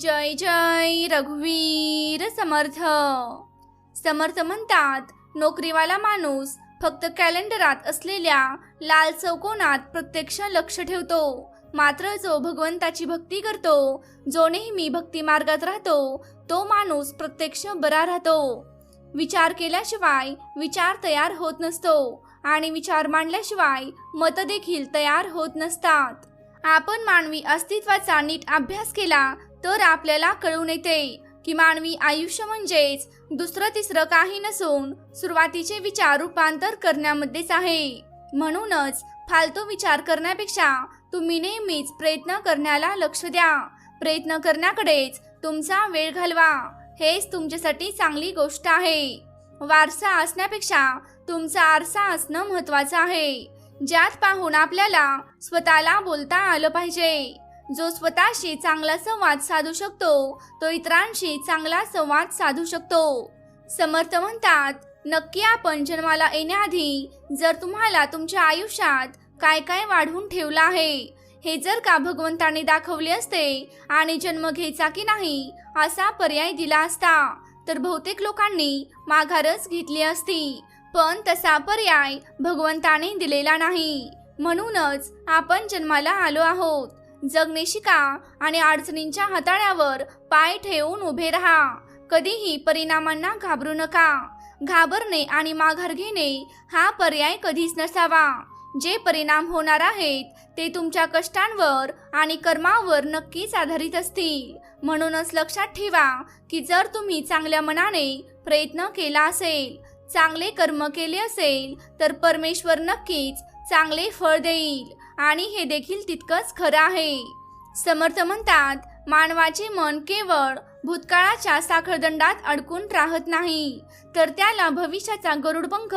जय जय रघुवीर समर्थ. समर्थ म्हणतात नोकरीवाला माणूस फक्त कॅलेंडरात असलेल्या लाल चौकोनात प्रत्यक्ष लक्ष ठेवतो. मात्र जो भगवंताची भक्ती करतो जो नेहमी भक्ती मार्गात राहतो तो माणूस प्रत्यक्ष बरा राहतो. विचार केल्याशिवाय विचार तयार होत नसतो आणि विचार मांडल्याशिवाय मत देखील तयार होत नसतात. आपण मानवी अस्तित्वाचा नीट अभ्यास केला तर आपल्याला कळून येते की मानवी आयुष्य म्हणजेच दुसरं तिसरं काही नसून सुरुवातीचे विचार रूपांतर करण्यामध्येच आहे. म्हणूनच फालतू विचार करण्यापेक्षा तुम्ही नेहमीच प्रयत्न करण्याला लक्ष द्या. प्रयत्न करण्याकडेच तुमचा वेळ घालवा. हेच तुमच्यासाठी चांगली गोष्ट आहे. वारसा असण्यापेक्षा तुमचा आरसा असणं महत्वाचं आहे. ज्यात पाहून आपल्याला स्वतःला बोलता आलं पाहिजे. जो स्वतःशी चांगला संवाद साधू शकतो तो इतरांशी चांगला संवाद साधू शकतो. समर्थ म्हणतात नक्की आपण जन्माला येण्याआधी जर तुम्हाला तुमच्या आयुष्यात काय काय वाढवून ठेवलं आहे हे जर का भगवंताने दाखवले असते आणि जन्म घ्यायचा की नाही असा पर्याय दिला असता तर बहुतेक लोकांनी माघारच घेतली असती. पण तसा पर्याय भगवंताने दिलेला नाही. म्हणूनच आपण जन्माला आलो आहोत. जगणे शिका आणि अडचणींच्या हाताळ्यावर पाय ठेवून उभे राहा. कधीही परिणामांना घाबरू नका. घाबरणे आणि माघार घेणे हा पर्याय कधीच नसावा. जे परिणाम होणार आहेत ते तुमच्या कष्टांवर आणि कर्मावर नक्कीच आधारित असतील. म्हणूनच लक्षात ठेवा की जर तुम्ही चांगल्या मनाने प्रयत्न केला असेल चांगले कर्म केले असेल तर परमेश्वर नक्कीच चांगले फळ देईल. आणि हे देखील तितकंच खरं आहे. समर्थ म्हणतात मानवाचे मन केवळ भूतकाळाच्या साखरदंडात अडकून राहत नाही तर त्याला भविष्याचा गरुडपंख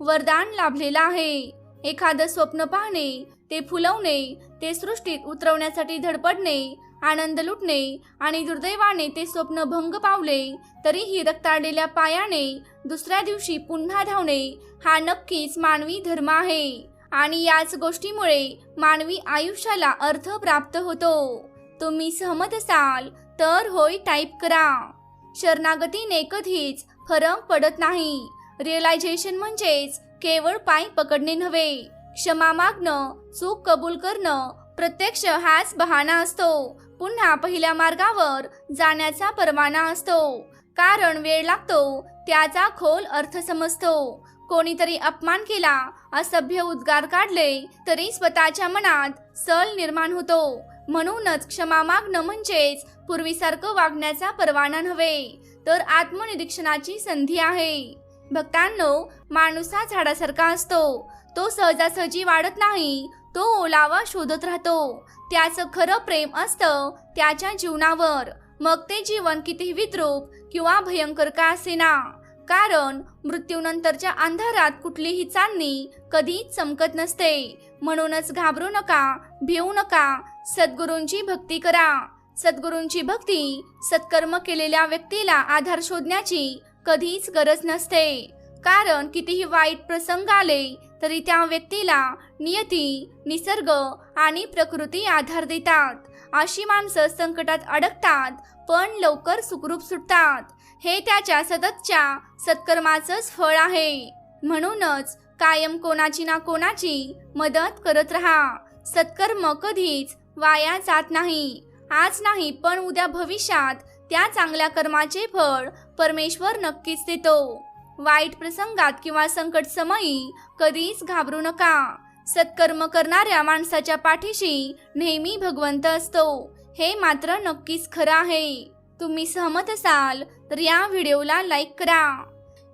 वरदान लाभलेला आहे. एखादं स्वप्न पाहणे ते फुलवणे ते सृष्टीत उतरवण्यासाठी धडपडणे आनंद लुटणे आणि दुर्दैवाने ते स्वप्न भंग पावले तरीही रक्ताळलेल्या पायाने दुसऱ्या दिवशी पुन्हा धावणे हा नक्कीच मानवी धर्म आहे. आणि याच गोष्टीमुळे मानवी आयुष्याला अर्थ प्राप्त होतो. तुम्ही सहमत असाल तर होय टाईप करा. शरणागतीने कधीच फरक पडत नाही. रिअलायझेशन म्हणजेच केवळ पाय पकडणे नव्हे. क्षमा मागणं चूक कबूल करणं प्रत्यक्ष हाच बहाणा असतो. पुन्हा पहिल्या मार्गावर जाण्याचा परवाना असतो. कारण वेळ लागतो त्याचा खोल अर्थ समजतो. कोणीतरी अपमान केला असभ्य उद्गार काढले तरी स्वतःच्या मनात सल निर्माण होतो. म्हणूनच क्षमा मागणं म्हणजेच पूर्वीसारखं वागण्याचा परवाना नव्हे तर आत्मनिरीक्षणाची संधी आहे. भक्तांनो माणूस हा झाडासारखा असतो. तो सहजासहजी वाढत नाही तो ओलावा शोधत राहतो. त्याचं खरं प्रेम असतं त्याच्या जीवनावर. मग ते जीवन किती विद्रूप किंवा भयंकर का असेना. कारण मृत्यूनंतरच्या अंधारात कुठलीही चांदणी कधीच चमकत नसते. म्हणूनच घाबरू नका भिवू नका. सद्गुरूंची भक्ती करा. सद्गुरूंची भक्ती सत्कर्म केलेल्या व्यक्तीला आधार शोधण्याची कधीच गरज नसते. कारण कितीही वाईट प्रसंग आले तरी त्या व्यक्तीला नियती निसर्ग आणि प्रकृती आधार देतात. अशी माणसं संकटात अडकतात पण लवकर सुखरूप सुटतात. हे त्याच्या सततच्या सत्कर्माचंच फळ आहे. म्हणूनच कायम कोणाची ना कोणाची मदत करत राहा. सत्कर्म कधीच वाया जात नाही. आज नाही पण उद्या भविष्यात त्या चांगल्या कर्माचे फळ परमेश्वर नक्कीच देतो. वाईट प्रसंगात किंवा संकट समयी कधीच घाबरू नका. सत्कर्म करणाऱ्या माणसाच्या पाठीशी नेहमी भगवंत असतो. हे मात्र नक्कीच खरं आहे. तुम्ही सहमत असाल तर या व्हिडिओला लाईक करा.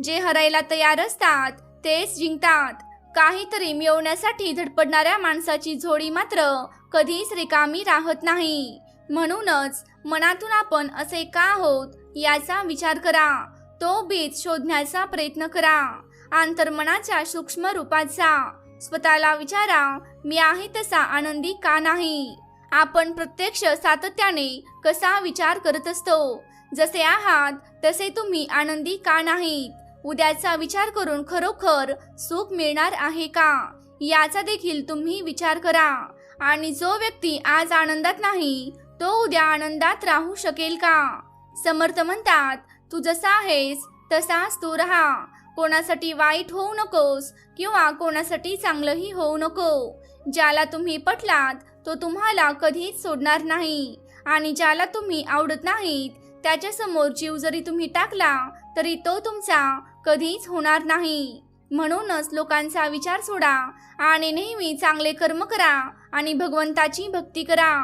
जे हरायला तयार असतात तेच जिंकतात. काहीतरी मिळवण्यासाठी धडपडणाऱ्या माणसाची जोडी मात्र कधीच रिकामी राहत नाही. म्हणूनच मनातून आपण असे का आहोत याचा विचार करा. तो बीज शोधण्याचा प्रयत्न करा. आंतरमनाच्या सूक्ष्म रूपाचा स्वतःला विचारा मी आहे तसा आनंदी का नाही? आपण प्रत्यक्ष सातत्याने कसा विचार करत असतो? जसे आहात तसे तुम्ही आनंदी का नाहीत? उद्याचा विचार करून खरोखर सुख मिळणार आहे का? याचा देखील तुम्ही विचार करा. आणि जो व्यक्ती आज आनंदात नाही तो उद्या आनंदात राहू शकेल का? समर्थ म्हणतात तू जसा आहेस तसाच तू राहा. कोणासाठी वाईट होऊ नकोस किंवा कोणासाठी चांगलंही होऊ नको. ज्याला तुम्ही पटलात तो तुम्हाला कधीच सोडणार नाही. आणि ज्याला तुम्ही आवडत नाहीत त्याच्यासमोर जीव जरी तुम्ही टाकला तरी तो तुमचा कधीच होणार नाही. म्हणूनच लोकांचा विचार सोडा आणि नेहमी चांगले कर्म करा आणि भगवंताची भक्ती करा.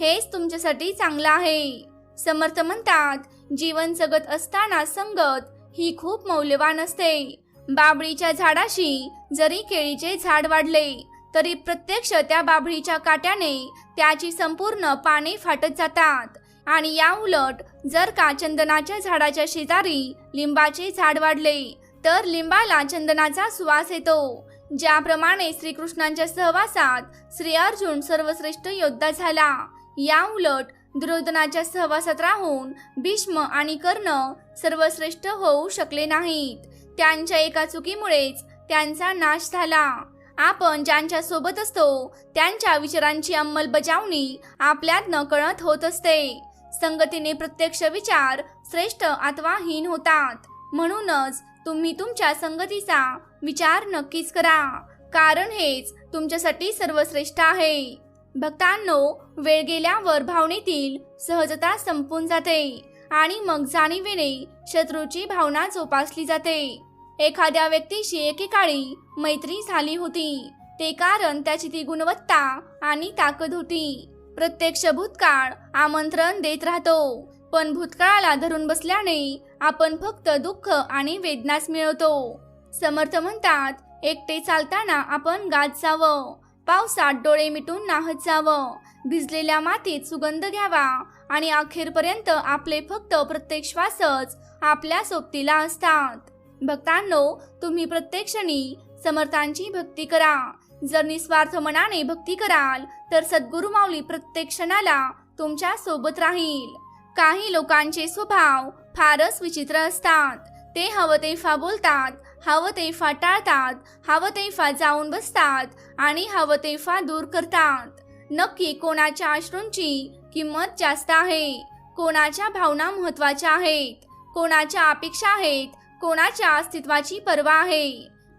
हेच तुमच्यासाठी चांगलं आहे. समर्थ म्हणतात जीवन जगत असताना संगत ही खूप मौल्यवान असते. बाबळीच्या झाडाशी जरी केळीचे झाड वाढले तरी प्रत्यक्ष त्या बाभळीच्या काट्याने त्याची संपूर्ण पाने फाटत जातात. आणि या उलट जर का चंदनाच्या झाडाच्या शेजारी लिंबाचे झाड वाढले तर लिंबाला चंदनाचा सुवास येतो. ज्याप्रमाणे श्रीकृष्णांच्या सहवासात श्री अर्जुन सर्वश्रेष्ठ योद्धा झाला. या उलट दुर्योधनाच्या सहवासात राहून भीष्म आणि कर्ण सर्वश्रेष्ठ होऊ शकले नाहीत. त्यांच्या एका चुकीमुळेच त्यांचा नाश झाला. आपण ज्यांच्या सोबत असतो त्यांच्या विचारांची अंमलबजावणी आपल्यात नकळत होत असते. संगतीने प्रत्यक्ष विचार श्रेष्ठ अथवा हीन होतात. म्हणूनच तुम्ही तुमच्या संगतीचा विचार नक्कीच करा. कारण हेच तुमच्यासाठी सर्वश्रेष्ठ आहे. भक्तांनो वेळ गेल्यावर भावनेतील सहजता संपून जाते आणि मग जाणीवेने शत्रूची भावना जोपासली जाते. एखाद्या व्यक्तीशी एकेकाळी मैत्री झाली होती. ते कारण त्याची ती गुणवत्ता आणि ताकद होती. प्रत्यक्ष भूतकाळ आमंत्रण देत राहतो. पण भूतकाळाला धरून बसल्याने आपण फक्त दुःख आणि वेदनाच मिळवतो. समर्थ म्हणतात एकटे चालताना आपण गात जावं. पावसात डोळे मिटून नाहत जावं. भिजलेल्या मातीत सुगंध घ्यावा आणि अखेरपर्यंत आपले फक्त प्रत्येक श्वासच आपल्या सोबतीला असतात. भक्तांनो तुम्ही प्रत्यक्षणी समर्थांची भक्ती करा. जर निस्वार्थ मनाने भक्ती कराल तर सद्गुरु माऊली प्रत्येक क्षणाला तुमच्यासोबत राहील. काही लोकांचे स्वभाव फारच विचित्र असतात. ते हवं तेफा बोलतात हवं तेफा टाळतात हवं तेफा जाऊन बसतात आणि हवं तेफा दूर करतात. नक्की कोणाच्या अश्रूंची किंमत जास्त आहे? कोणाच्या भावना महत्त्वाच्या आहेत? कोणाच्या अपेक्षा आहेत? कोणाच्या अस्तित्वाची पर्वा आहे?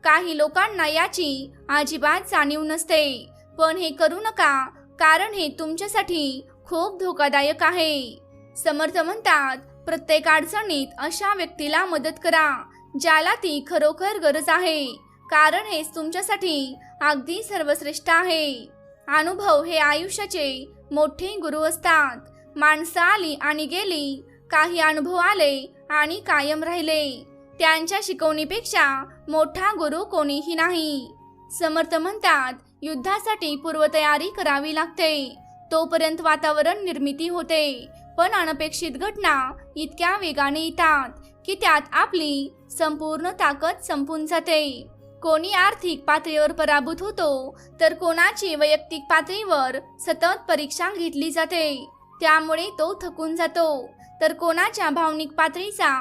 काही लोकांना याची अजिबात जाणीव नसते. पण हे करू नका कारण हे तुमच्यासाठी खूप धोकादायक आहे. समर्थ म्हणतात प्रत्येक अडचणीत अशा व्यक्तीला मदत करा ज्याला ती खरोखर गरज आहे. कारण हेच तुमच्यासाठी अगदी सर्वश्रेष्ठ आहे. अनुभव हे आयुष्याचे मोठे गुरु असतात. माणसं आली आणि गेली काही अनुभव आले आणि कायम राहिले. त्यांच्या शिकवणीपेक्षा मोठा गुरु कोणीही नाही. समर्थ म्हणतात युद्धासाठी पूर्वतयारी करावी लागते. तोपर्यंत वातावरण निर्मिती होते. पण अनपेक्षित घटना इतक्या वेगाने येतात की त्यात आपली संपूर्ण ताकद संपून जाते. कोणी आर्थिक पातळीवर पराभूत होतो तर कोणाची वैयक्तिक पातळीवर सतत परीक्षा घेतली जाते. त्यामुळे तो थकून जातो. तर कोणाच्या भावनिक पातळीचा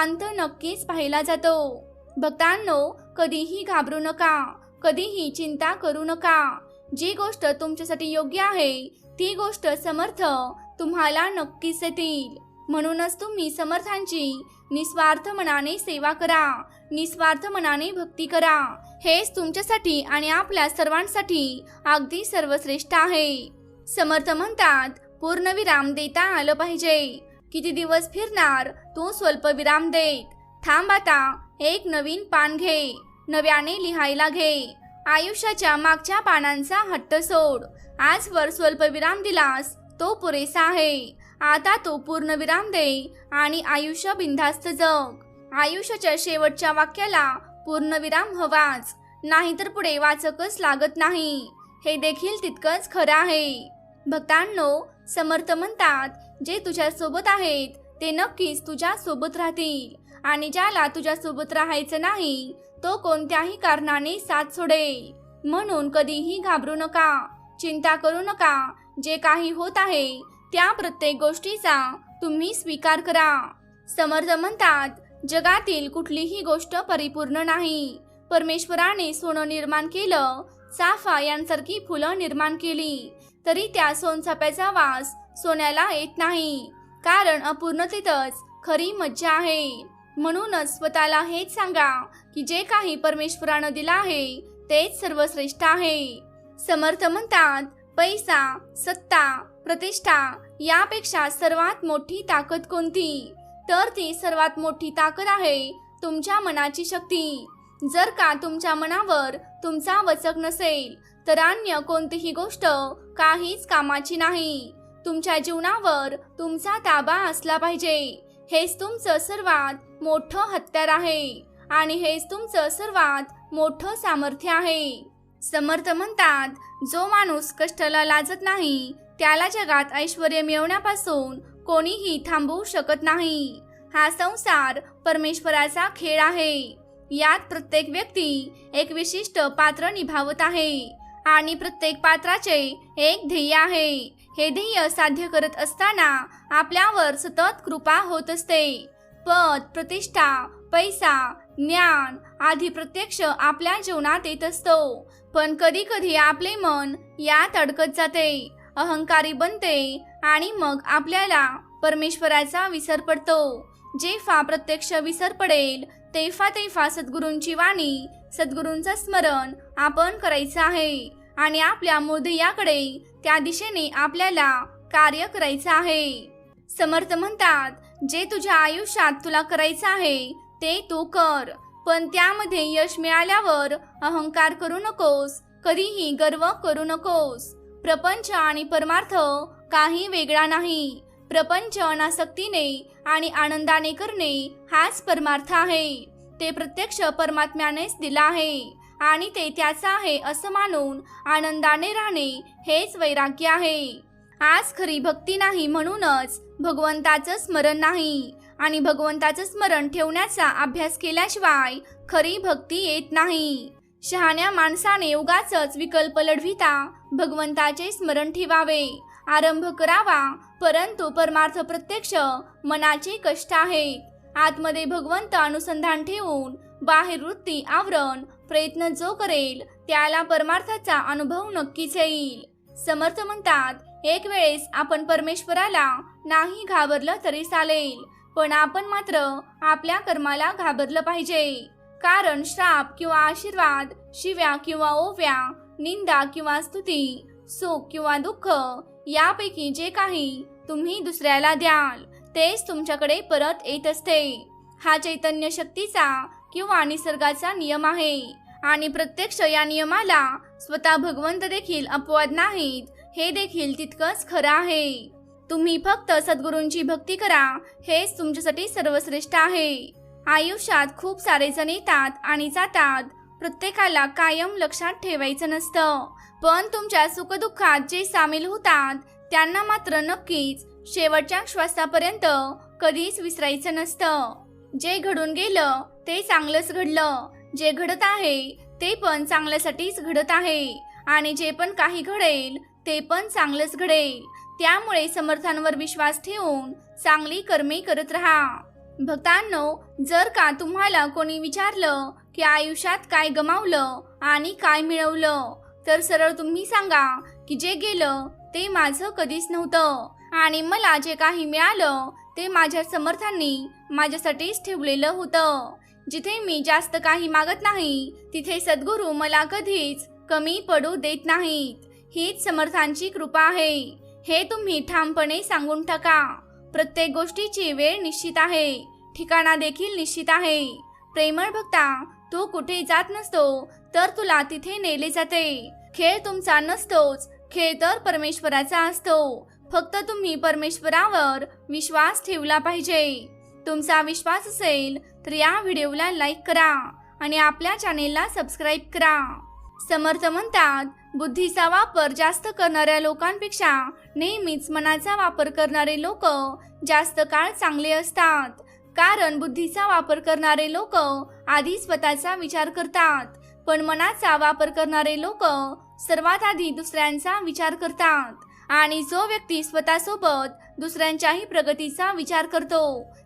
अंत नक्कीच पाहिला जातो. भक्तांनो कधीही घाबरू नका कधीही चिंता करू नका. जी गोष्ट तुमच्यासाठी योग्य आहे ती गोष्ट समर्थ तुम्हाला नक्कीच येतील. म्हणूनच तुम्ही समर्थांची निस्वार्थ मनाने सेवा करा निस्वार्थ मनाने भक्ती करा. हेच तुमच्यासाठी आणि आपल्या सर्वांसाठी अगदी सर्वश्रेष्ठ आहे. समर्थ म्हणतात पूर्णविराम देता आलं पाहिजे. किती दिवस फिरणार? तू स्वल्प विराम देत थांब आता एक नवीन पान घे. नव्याने लिहायला घे. आयुष्याच्या मागच्या पानांचा हट्ट सोड. आजवर स्वल्प विराम दिलास तो पुरेसा आहे. आता तो पूर्ण विराम दे आणि आयुष्य बिंधास्त जग. आयुष्याच्या शेवटच्या वाक्याला पूर्ण विराम हवाच. नाहीतर पुढे वाचकच लागत नाही. हे देखील तितकंच खरं आहे. भक्तांनो समर्थ म्हणतात जे तुझ्या सोबत आहेत ते नक्कीच तुझ्या सोबत राहतील. आणि ज्याला तुझ्या सोबत राहायचं नाही तो कोणत्याही कारणाने साथ सोडेल. म्हणून कधीही घाबरू नका चिंता करू नका. जे काही होत आहे त्या प्रत्येक गोष्टीचा तुम्ही स्वीकार करा. समर्थ म्हणतात जगातील कुठलीही गोष्ट परिपूर्ण नाही. परमेश्वराने सोनं निर्माण केलं चाफा यांसारखी फुलं निर्माण केली तरी त्या सोनसाप्याचा वास सोन्याला येत नाही. कारण अपूर्णतेतच खरी मज्जा आहे. म्हणूनच स्वतःला हेच सांगा की जे काही परमेश्वरानं दिलं आहे तेच सर्वश्रेष्ठ आहे. समर्थ म्हणतात पैसा सत्ता प्रतिष्ठा यापेक्षा सर्वात मोठी ताकद कोणती? तर ती सर्वात मोठी ताकद आहे तुमच्या मनाची शक्ती. जर का तुमच्या मनावर तुमचा वचक नसेल तर अन्य कोणतीही गोष्ट काहीच कामाची नाही. तुमच्या जीवनावर तुमचा ताबा असला पाहिजे. हेच तुमचं सर्वात मोठं हत्यार आहे आणि हेच तुमचं सर्वात मोठं सामर्थ्य आहे. समर्थ म्हणतात जो माणूस कष्टाला लाजत नाही त्याला जगात ऐश्वर मिळवण्यापासून कोणीही थांबवू शकत नाही. हा संसार परमेश्वराचा खेळ आहे. यात प्रत्येक व्यक्ती एक विशिष्ट पात्र निभावत आहे आणि प्रत्येक पात्राचे एक ध्येय आहे. हे ध्येय साध्य करत असताना आपल्यावर सतत कृपा होत असते. पद प्रतिष्ठा पैसा ज्ञान आधी प्रत्यक्ष आपल्या जीवनात येत असतो. पण कधी कधी आपले मन यात अडकत जाते. अहंकारी बनते आणि मग आपल्याला परमेश्वराचा विसर पडतो. जेफा प्रत्यक्ष विसर पडेल तेव्हा तेफा सद्गुरूंची वाणी सद्गुरूंचं स्मरण आपण करायचं आहे. आणि आपल्या मूळध्येयाकडे त्या दिशेने आपल्याला कार्य करायचं आहे. समर्थ म्हणतात जे तुझ्या आयुष्यात तुला करायचं आहे ते तू कर. पण त्यामध्ये यश मिळाल्यावर अहंकार करू नकोस कधीही गर्व करू नकोस. प्रपंच आणि परमार्थ काही वेगळा नाही. प्रपंच अनासक्तीने आणि आनंदाने करणे हाच परमार्थ आहे. ते प्रत्यक्ष परमात्म्यानेच दिला आहे. आणि ते त्याचं आहे असं मानून आनंदाने राहणे हेच वैराग्य आहे. आज खरी भक्ती नाही म्हणूनच भगवंताचं स्मरण नाही आणि भगवंताचं स्मरण ठेवण्याचा अभ्यास केल्याशिवाय खरी भक्ती येत नाही. शहाण्या माणसाने उगाच विकल्प लढविता भगवंताचे स्मरण ठेवावे आरंभ करावा परंतु परमार्थ प्रत्यक्ष मनाचे कष्ट आहेत. आतमध्ये भगवंत अनुसंधान ठेवून बाहेर वृत्ती आवरण प्रयत्न जो करेल त्याला परमार्थाचा अनुभव नक्कीच येईल. समर्थ म्हणतात एक वेळेस आपण परमेश्वराला नाही घाबरलं तरी चालेल पण आपण मात्र आपल्या कर्माला घाबरलं पाहिजे. कारण श्राप किंवा आशीर्वाद शिव्या किंवा ओव्या निंदा किंवा स्तुती सुख किंवा दुःख यापैकी जे काही तुम्ही दुसऱ्याला द्याल तेच तुमच्याकडे परत येत असते. हा चैतन्य शक्तीचा किंवा निसर्गाचा नियम आहे. आणि प्रत्यक्ष या नियमाला स्वतः भगवंत देखील अपवाद नाहीत. हे देखील तितकंच खरं आहे. तुम्ही फक्त सद्गुरूंची भक्ती करा. हेच तुमच्यासाठी सर्वश्रेष्ठ आहे. आयुष्यात खूप सारे जण येतात आणि जातात. प्रत्येकाला कायम लक्षात ठेवायचं नसतं. पण तुमच्या सुखदुःखात जे सामील होतात त्यांना मात्र नक्कीच शेवटच्या श्वासापर्यंत कधीच विसरायचं नसतं. जे घडून गेलं ते चांगलंच घडलं. जे घडत आहे ते पण चांगल्यासाठीच घडत आहे. आणि जे पण काही घडेल ते पण चांगलंच घडेल. त्यामुळे समर्थांवर विश्वास ठेवून चांगली कर्मे करत राहा. भक्तांनो जर का तुम्हाला कोणी विचारलं की आयुष्यात काय गमावलं आणि काय मिळवलं तर सरळ तुम्ही सांगा की जे गेलं ते माझं कधीच नव्हतं. आणि मला जे काही मिळालं ते माझ्या समर्थांनी माझ्यासाठीच ठेवलेलं होतं. जिथे मी जास्त काही मागत नाही तिथे सद्गुरू मला कधीच कमी पडू देत नाहीत. हीच समर्थांची कृपा आहे. हे तुम्ही ठामपणे सांगून टाका प्रत्येक गोष्टीची वेळ निश्चित आहे. ठिकाणा देखील निश्चित आहे. प्रेमळ भक्ता तू कुठे जात नसतो तर तुला तिथे नेले जाते. खेळ तुमचा नसतोच खेळ तर परमेश्वराचा असतो. फक्त तुम्ही परमेश्वरावर विश्वास ठेवला पाहिजे. तुमचा विश्वास असेल तर या व्हिडिओला लाईक करा आणि आपल्या चॅनेलला सबस्क्राईब करा. समर्थ म्हणतात बुद्धीचा वापर जास्त करणाऱ्या लोकांपेक्षा नेहमीच मनाचा वापर करणारे लोक जास्त काळ चांगले असतात. कारण बुद्धीचा वापर करणारे लोक आधी स्वतःचा विचार करतात पण मनाचा वापर करणारे लोक सर्वात आधी दुसऱ्यांचा विचार करतात. आणि जो व्यक्ती स्वतःसोबत दुसऱ्यांच्याही प्रगतीचा विचार करतो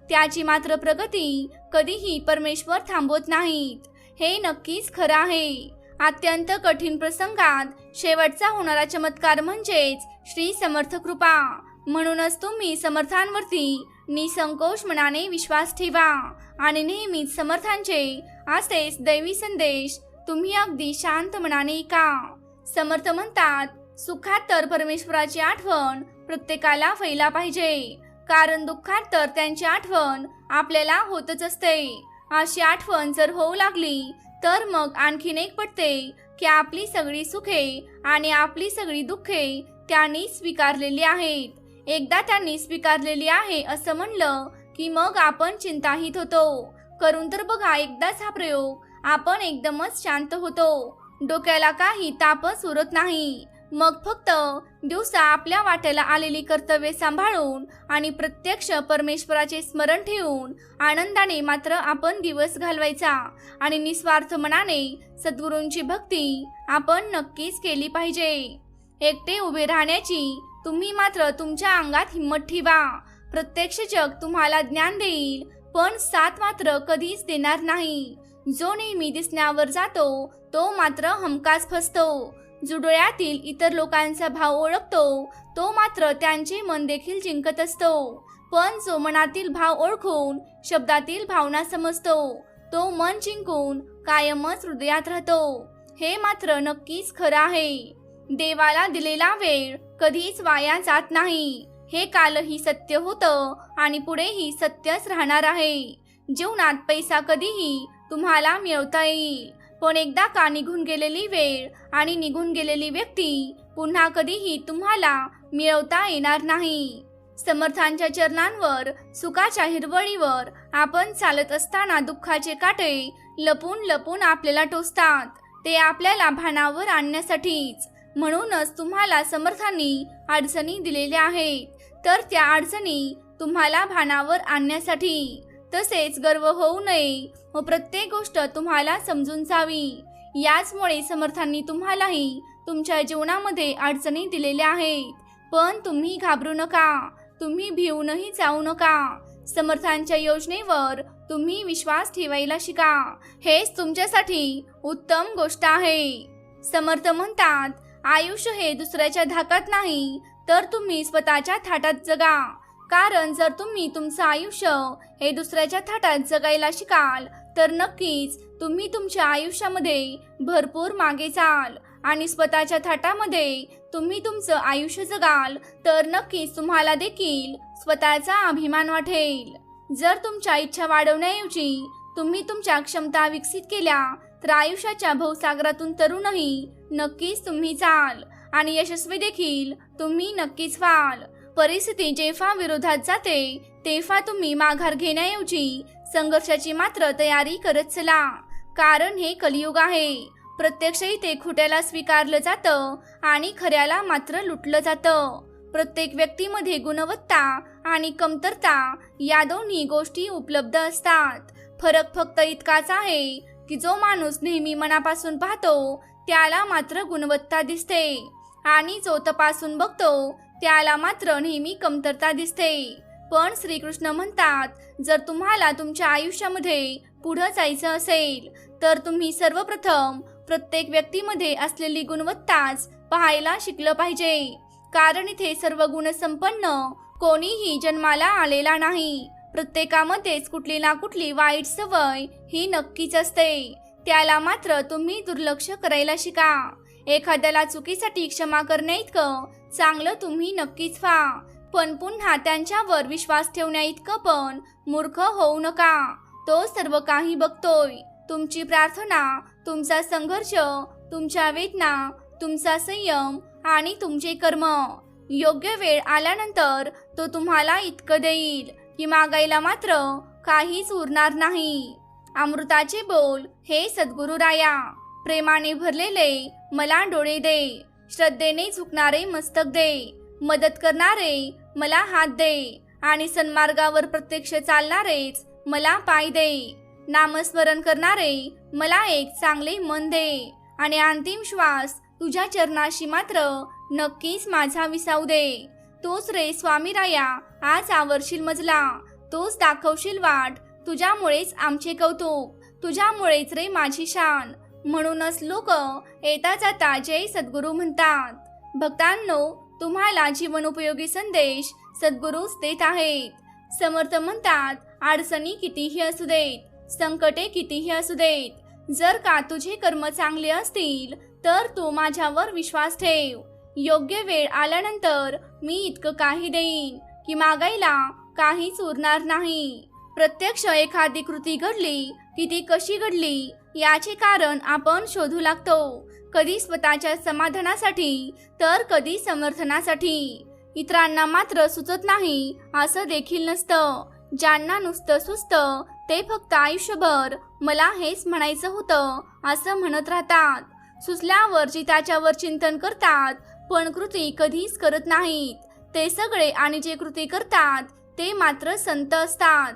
त्याची मात्र प्रगती कधीही परमेश्वर थांबवत नाहीत. हे नक्कीच खरं आहे. अत्यंत कठीण प्रसंगात शेवटचा होणारा चमत्कार म्हणजेच श्री समर्थ कृपा. म्हणूनच तुम्ही समर्थांवरती निसंकोच मनाने विश्वास ठेवा आणि नेहमीच समर्थांचे असेच दैवी संदेश तुम्ही अगदी शांत मनाने ऐका. समर्थ म्हणतात सुखात तर परमेश्वराची आठवण प्रत्येकाला फैला पाहिजे. कारण दुःखात तर त्यांची आठवण आपल्याला होतच असते. अशी आठवण जर होऊ लागली तर मग आणखीन एक पटते की आपली सगळी सुखे आणि आपली सगळी दुःखे त्यांनी स्वीकारलेली आहेत. एकदा त्यांनी स्वीकारलेली आहे असं म्हणलं की मग आपण चिंताहित होतो. करून तर बघा एकदाच हा प्रयोग. आपण एकदमच शांत होतो. डोक्याला काही तापच उरत नाही. मग फक्त दिवसा आपल्या वाट्याला आलेली कर्तव्ये सांभाळून आणि प्रत्यक्ष परमेश्वराचे स्मरण ठेवून आनंदाने मात्र आपण दिवस घालवायचा आणि निस्वार्थ मनाने सद्गुरूंची भक्ती आपण नक्कीच केली पाहिजे. एकटे उभे राहण्याची तुम्ही मात्र तुमच्या अंगात हिंमत ठेवा. प्रत्यक्ष जग तुम्हाला ज्ञान देईल पण साथ मात्र कधीच देणार नाही. जो नेहमी दिसण्यावर जातो तो मात्र हमकाच फसतो. जुडोळ्यातील इतर लोकांचा भाव ओळखतो तो मात्र त्यांचे मन देखील जिंकत असतो. पण जो मनातील भाव ओळखून शब्दातील भावना समजतो तो मन जिंकून कायमच हृदयात राहतो. हे मात्र नक्कीच खरं आहे. देवाला दिलेला वेळ कधीच वाया जात नाही. हे कालही सत्य होतं आणि पुढेही सत्यच राहणार आहे. जीवनात पैसा कधीही तुम्हाला मिळवता येईल. पण एकदा का निघून गेलेली वेळ आणि निघून गेलेली व्यक्ती पुन्हा कधीही तुम्हाला मिळवता येणार नाही. समर्थांच्या चरणांवर सुखाच्या हिरवळीवर आपण चालत असताना दुःखाचे काटे लपून लपून आपल्याला टोचतात. ते आपल्याला भानावर आणण्यासाठीच. म्हणूनच तुम्हाला समर्थांनी अडचणी दिलेल्या आहेत. तर त्या अडचणी तुम्हाला भानावर आणण्यासाठी तसेच गर्व होऊ नये व प्रत्येक गोष्ट तुम्हाला समजून जावी. याचमुळे समर्थांनी तुम्हालाही तुमच्या जीवनामध्ये अडचणी दिलेल्या आहेत. पण तुम्ही घाबरू नका. तुम्ही भिवूनही जाऊ नका. समर्थांच्या योजनेवर तुम्ही विश्वास ठेवायला शिका. हेच तुमच्यासाठी उत्तम गोष्ट आहे. समर्थ म्हणतात आयुष्य हे दुसऱ्याच्या धाकात नाही तर तुम्ही स्वतःच्या थाटात जगा. कारण जर तुम्ही तुमचं आयुष्य हे दुसऱ्याच्या थाटात जगायला शिकाल तर नक्कीच तुम्ही तुमच्या आयुष्यामध्ये भरपूर मागे जाल आणि स्वतःच्या थाटामध्ये तुम्ही तुमचं आयुष्य जगाल तर नक्कीच तुम्हाला देखील स्वतःचा अभिमान वाटेल. जर तुमच्या इच्छा वाढवण्याऐवजी तुम्ही तुमच्या क्षमता विकसित केल्या तर आयुष्याच्या भवसागरातून तरुणही नक्कीच तुम्ही जाल आणि यशस्वी देखील तुम्ही नक्कीच व्हाल. परिस्थिती जेव्हा विरोधात जाते तेव्हा तुम्ही माघार घेण्याऐवजी संघर्षाची मात्र तयारी करत चला. कारण हे कलियुग आहे. प्रत्यक्षही ते खोट्याला स्वीकारलं जातं आणि खऱ्याला मात्र लुटलं जातं. प्रत्येक व्यक्तीमध्ये गुणवत्ता आणि कमतरता या दोन्ही गोष्टी उपलब्ध असतात. फरक फक्त इतकाच आहे की जो माणूस नेहमी मनापासून पाहतो त्याला मात्र गुणवत्ता दिसते. आणि जो तपासून बघतो त्याला मात्र नेहमी कमतरता दिसते. पण श्रीकृष्ण म्हणतात जर तुम्हाला तुमच्या आयुष्यामध्ये पुढं जायचं असेल तर तुम्ही सर्वप्रथम प्रत्येक व्यक्तीमध्ये असलेली गुणवत्ताच पाहायला शिकलं पाहिजे. कारण इथे सर्व गुणसंपन्न कोणीही जन्माला आलेला नाही. प्रत्येकामध्येच कुठली ना कुठली वाईट सवय ही नक्कीच असते. त्याला मात्र तुम्ही दुर्लक्ष करायला शिका. एखाद्याला चुकीसाठी क्षमा करण्या इतकं चांगलं तुम्ही नक्कीच व्हा. पण पुन्हा त्यांच्यावर विश्वास ठेवण्या इतकं पण मूर्ख होऊ नका. तो सर्व काही बघतोय. तुमची प्रार्थना तुमचा संघर्ष तुमच्या वेदना तुमचा संयम आणि तुमचे कर्म. योग्य वेळ आल्यानंतर तो तुम्हाला इतकं देईल की मागायला मात्र काहीच उरणार नाही. अमृताचे बोल हे सद्गुरू राया प्रेमाने भरलेले मला डोळे दे. श्रद्धेने झुकणारे मस्तक दे. मदत करणारे मला हात दे. आणि सन्मार्गावर प्रत्यक्ष चालणारेच मला पाय दे. नामस्मरण करणारे मला एक चांगले मन दे. आणि अंतिम श्वास तुझ्या चरणाशी मात्र नक्कीच माझा विसाव दे. तोच रे स्वामी राया आज आवरशील मजला. तोच दाखवशील वाट. तुझ्यामुळेच आमचे कौतुक. तुझ्यामुळेच रे माझी शान. म्हणूनच लोक येता जाता जय सद्गुरू म्हणतात. भक्तांनो तुम्हाला जीवनोपयोगी संदेश सद्गुरूच देत आहेत. समर्थ म्हणतात अडचणी कितीही असू देत संकटे कितीही असू देत जर का तुझे कर्म चांगले असतील तर तू माझ्यावर विश्वास ठेव. योग्य वेळ आल्यानंतर मी इतकं काही देईन की मागायला काहीच उरणार नाही. प्रत्यक्ष एखादी कृती घडली की ती कशी घडली याचे कारण आपण शोधू लागतो. कधी स्वतःच्या समाधानासाठी तर कधी समर्थनासाठी. इतरांना मात्र सुचत नाही असं देखील नसतं. ज्यांना नुसतं सुचतं ते फक्त आयुष्यभर मला हेच म्हणायचं होतं असं म्हणत राहतात. सुचल्यावर जिताच्यावर चिंतन करतात पण कृती कधीच करत नाहीत. ते सगळे आणि जे कृती करतात ते मात्र संत असतात.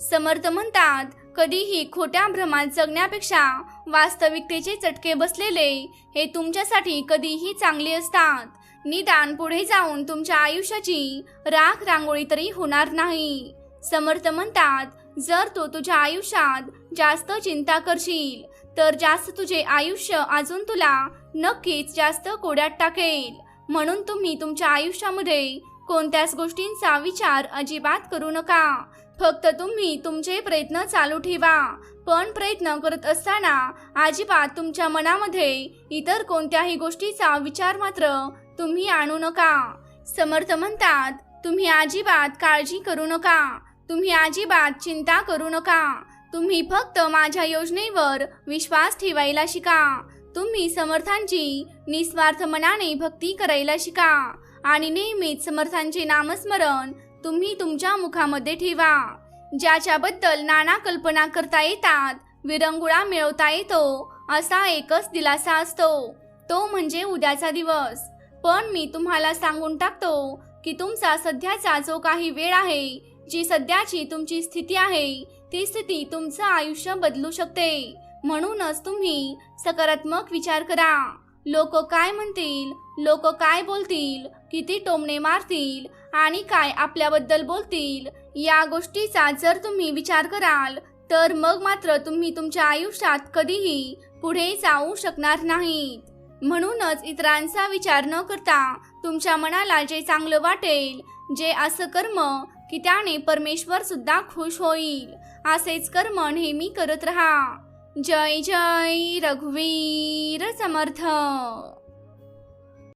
समर्थ म्हणतात कधीही खोट्या भ्रमात जगण्यापेक्षा वास्तविकतेचे चटके बसलेले हे तुमच्यासाठी कधीही चांगले असतात. निदान पुढे जाऊन तुमच्या आयुष्याची राख रांगोळी तरी होणार नाही. समर्थ म्हणतात जर तू तुझ्या आयुष्यात जास्त चिंता करशील तर जास्त तुझे आयुष्य अजून तुला नक्कीच जास्त कोड्यात टाकेल. म्हणून तुम्ही तुमच्या आयुष्यामध्ये कोणत्याच गोष्टींचा विचार अजिबात करू नका. फक्त तुम्ही तुमचे प्रयत्न चालू ठेवा. पण प्रयत्न करत असताना अजिबात तुमच्या मनामध्ये इतर कोणत्याही गोष्टीचा विचार मात्र तुम्ही आणू नका. समर्थ म्हणतात तुम्ही अजिबात काळजी करू नका. तुम्ही अजिबात चिंता करू नका. तुम्ही फक्त माझ्या योजनेवर विश्वास ठेवायला शिका. तुम्ही समर्थांची निस्वार्थ मनाने भक्ती करायला शिका. आणि नेहमीच समर्थांचे नामस्मरण तुम्ही तुमच्या मुखामध्ये ठेवा. ज्याच्याबद्दल नाना कल्पना करता येतात विरंगुळा मिळवता येतो असा एकच दिलासा असतो. तो म्हणजे उद्याचा दिवस. पण मी तुम्हाला सांगून टाकतो की तुमचा सध्याचा जो काही वेळ आहे जी सध्याची तुमची स्थिती आहे ती स्थिती तुमचं आयुष्य बदलू शकते. म्हणूनच तुम्ही सकारात्मक विचार करा. लोक काय म्हणतील? लोक काय बोलतील? किती टोमणे मारतील? आणि काय आपल्याबद्दल बोलतील? या गोष्टीचा जर तुम्ही विचार कराल तर मग मात्र तुम्ही तुमच्या आयुष्यात कधीही पुढे जाऊ शकणार नाहीत. म्हणूनच इतरांचा विचार न करता तुमच्या मनाला जे चांगलं वाटेल जे असं कर्म की त्याने परमेश्वर सुद्धा खुश होईल. असेच कर्म नेहमी करत राहा. जय जय रघुवीर समर्थ।